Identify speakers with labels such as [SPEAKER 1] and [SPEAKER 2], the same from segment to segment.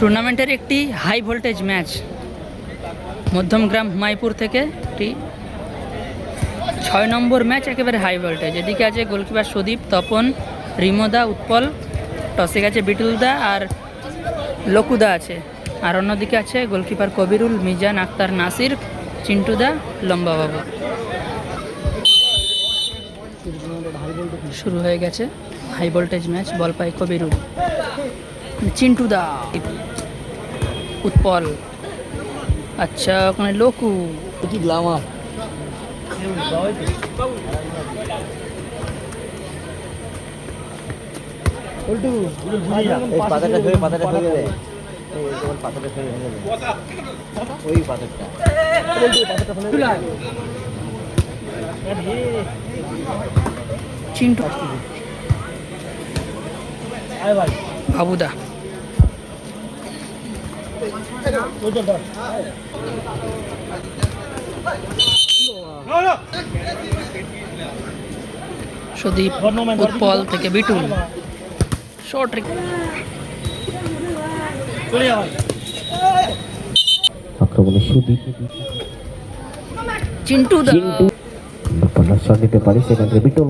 [SPEAKER 1] টুর্নামেন্টের একটি high voltage match Madhyamgram Humaypur থেকে একটি ছয় নম্বর ম্যাচ একেবারে হাই ভোল্টেজ এদিকে আছে গোলকিপার সুদীপ, তপন, রিমোদা, উৎপল টসে গেছে বিটুলদা আর লকুদা আছে। আর অন্যদিকে আছে গোলকিপার কবিরুল, মিজান, আক্তার, নাসির, চিন্টুদা, লম্বাবাবু। শুরু হয়ে গেছে। হাই ভোল্টেজ ম্যাচ বল পায় চিন্টু দা। উৎপল। আচ্ছা ওখানে লোকু।
[SPEAKER 2] কি গ্লামার এই পাতাটা ধরে পাতাটা ধরে দে। পাতাটা ধরে ভেঙে দে। ওই
[SPEAKER 1] চিন্টু। বাবুদা। সুদীপ উৎপল থেকে বিটুল। শর্ট
[SPEAKER 3] আক্রমণে সুদীপ।
[SPEAKER 1] চিন্টু। দা
[SPEAKER 3] কর্নার শট দিতে পারে, সেখান থেকে বিটল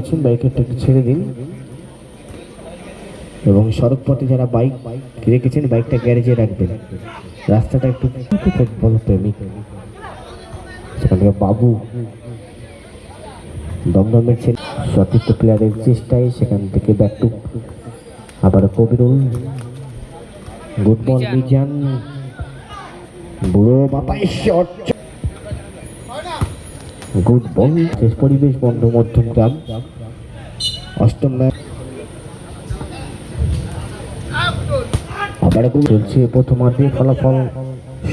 [SPEAKER 3] আছেন? বাইকেরটা একটু ছেড়ে দিন। এবং সড়ক পথে যারা বাইক রেখেছেন বাইকটা গ্যারেজে রাখবেন। রাস্তাটা একটু ফুটবল প্রেমিক সেখান থেকে বাবু দমদমের ছেলে, সতীর্থ প্লেয়ারের চেষ্টায় সেখান থেকে ব্যাক আবার কবিরুল। Good ball Mizan. বুড়ো বাপাই শট গুড বল শেষ পরিবেশ বন্ধ মধ্যম গ্রাম। অষ্টম আবার গোল চলছে প্রথমার্ধে ফলাফল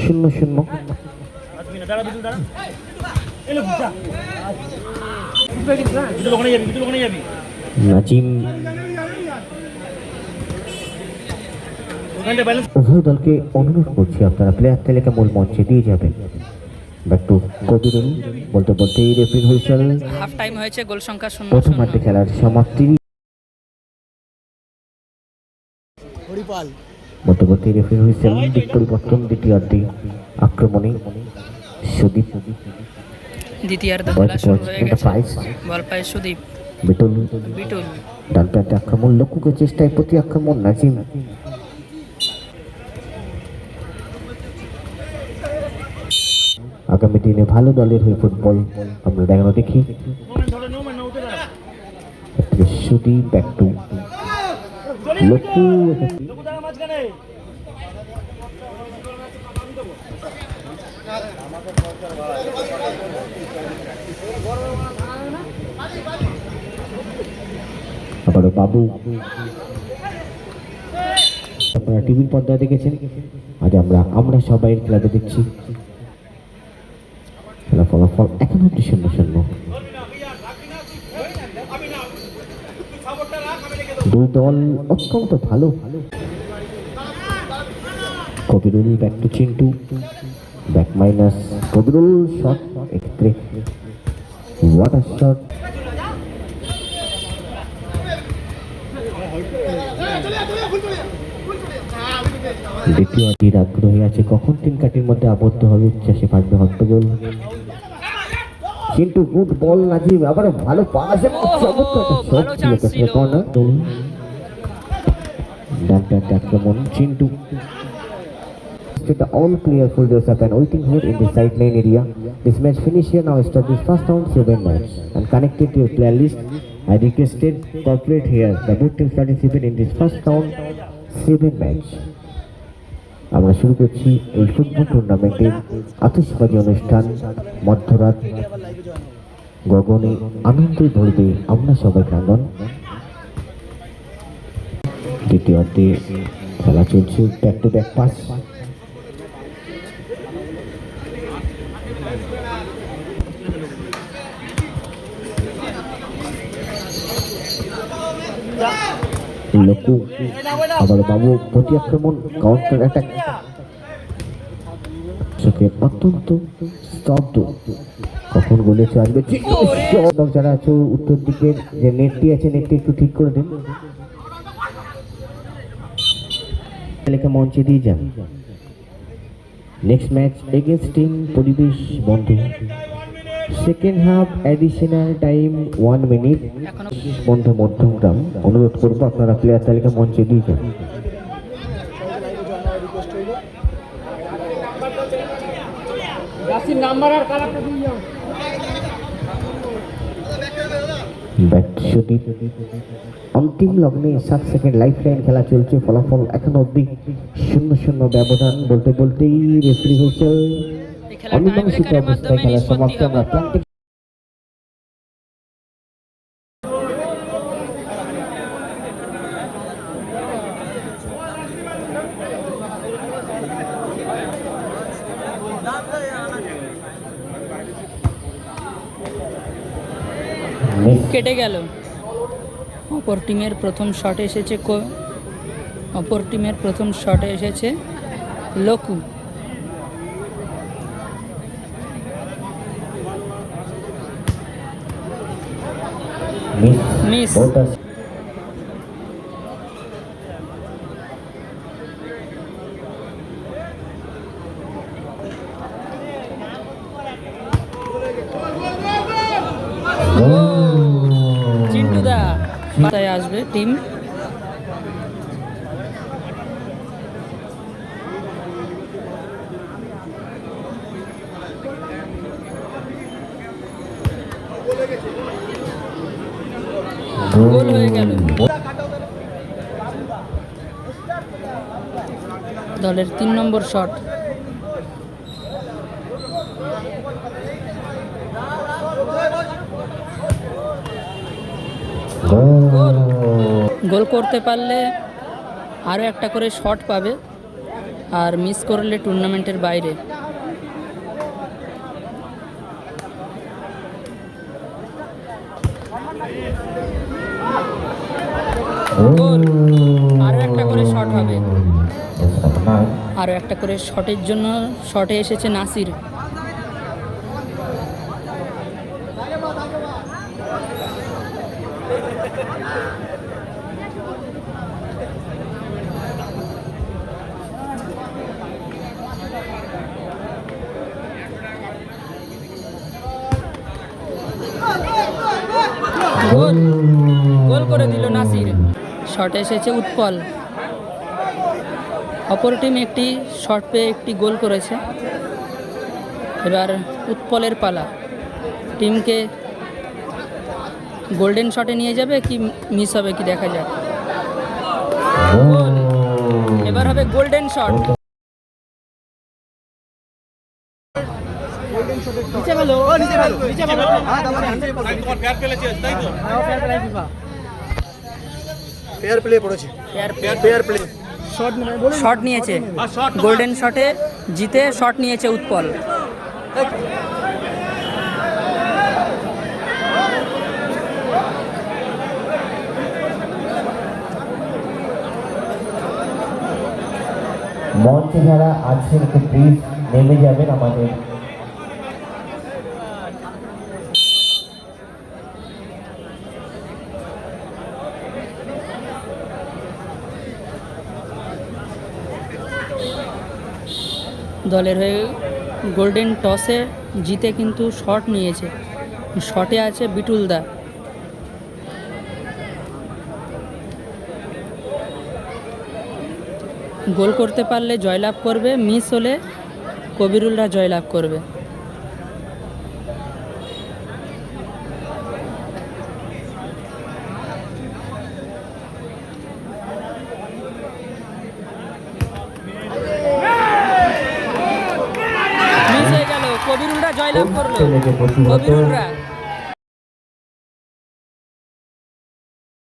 [SPEAKER 3] শূন্য শূন্য। নাজিম। উভয় দলকে অনুরোধ করছি, আপনারা প্লেয়ার তালিকা মূল মঞ্চে দিয়ে যাবেন। ব্যাক টু কবিরুল বলতে বলতে রেফারি হুইসেল
[SPEAKER 1] হাফ টাইম হয়েছে গোল সংখ্যা শূন্য
[SPEAKER 3] প্রথমার্ধে খেলার সমাপ্তি।
[SPEAKER 2] হরিপাল।
[SPEAKER 3] মধ্যবর্তী রেফারি হুইসেল দিক পরিবর্তন দ্বিতীয়ার্ধে আক্রমণে সুদীপ।
[SPEAKER 1] দ্বিতীয়ার্ধ খেলা শুরু হয়ে গেছে। বল পায় সুদীপ।
[SPEAKER 3] বিটুল।
[SPEAKER 1] বিটুল।
[SPEAKER 3] ডান প্রান্তে আক্রমণ লক্ষ্যকে চেষ্টায় প্রতি আক্রমণ নাজিম। আগামী দিনে ভালো দলের হয়ে ফুটবল আমরা দেখানো দেখি। সুদি ব্যাক টু আবারও বাবু। আপনারা টিভির পর্দায় দেখেছেন। আজ আমরা আমরা সবাই খেলাতে দেখছি। ফলাফল এখন অব্দি শূন্য শূন্য দুই দল অত্যন্ত ভালো। Kabirul back to Chintu back minus Kabirul shot এক্ষেত্রে ওয়াটার শট দ্বিতীয় আগ্রহী আছে, কখন তিন কাটির মধ্যে আবদ্ধ হবে, উচ্ছ্বাসে পাকবে হস্তগোল কিন্তু গুড বল নাজিব আবার ভালো পাস ডান প্যান্ট আক্রমণ Chintu The all player holders up and waiting here in the sideline area. This match finish here now this first round seven match and connected to your player list. I requested corporate here the both teams participate in this first round seven match. আমরা শুরু করছি এই football টুর্নামেন্টের আতসবাজি অনুষ্ঠান মধ্যরাত গগনে আনন্দে ভরবে আমরা সবাই প্রাঙ্গন দ্বিতীয়ার্ধে খেলা চলছে ব্যাক টু ব্যাক পাস আবার বাবু প্রতি আক্রমণ কাউন্টার অ্যাটাক অত্যন্ত স্তব্ধ। কখন গোলে চাইবে যারা আছে উত্তর দিকের যে নেটটি আছে নেটটি একটু ঠিক করে দিন। লেখা মঞ্চে দিয়ে যান। নেক্সট ম্যাচ এগেনস্ট টিম পরিবেশ বন্ধু। Second half additional time one minute বন্ধু মধ্যমগ্রাম। অনুরোধ করব আপনারা প্লেয়ার তালিকা মঞ্চে দিয়ে যান। ব্যক্তিসদীপ অন্তিম লগ্নে সাত সেকেন্ড লাইফ লাইন খেলা চলছে ফলাফল এখন অব্দি শূন্য শূন্য ব্যবধান বলতে বলতেই রেফারি হয়েছে। অমীমাংসিত অবস্থায় খেলা সমাপ্ত। আমরা
[SPEAKER 1] কেটে গেল। অপর টিমের প্রথম শটে এসেছে কো- অপর টিমের প্রথম শটে এসেছে লকু।
[SPEAKER 3] মিস
[SPEAKER 1] মিস
[SPEAKER 3] বলটা
[SPEAKER 1] চিন্টু দা মাথায় আসবে টিম? গোল হয়ে গেল। দলের তিন নম্বর শট। গোল। গোল করতে পারলে আরও একটা করে শট পাবে আর মিস করলে টুর্নামেন্টের বাইরে। গোল। আরও একটা করে শট হবে। আরও একটা করে শটের জন্য শটে এসেছে নাসির। গোল। গোল করে দিল নাসির। শটে এসেছে উৎপল। অপর টিম একটি শট পেয়ে একটি গোল করেছে। এবার উৎপলের পালা। টিমকে গোল্ডেন শটে নিয়ে যাবে কি মিস হবে কি দেখা যাক। গোল এবার হবে গোল্ডেন শট।
[SPEAKER 2] ফেয়ার প্লে পড়েছে। ফেয়ার প্লে
[SPEAKER 1] শট নিয়েছে। গোল্ডেন শটে জিতে শট নিয়েছে উৎপল।
[SPEAKER 3] মঞ্চে যারা আছেন একটু প্লিজ নেমে যাবেন আমাদের
[SPEAKER 1] দলের হয়ে গোল্ডেন টসে জিতে কিন্তু শট নিয়েছে। শটে আছে বিটুল দা। গোল করতে পারলে জয়লাভ করবে মিস হলে কবিরুলরা জয়লাভ করবে। оирр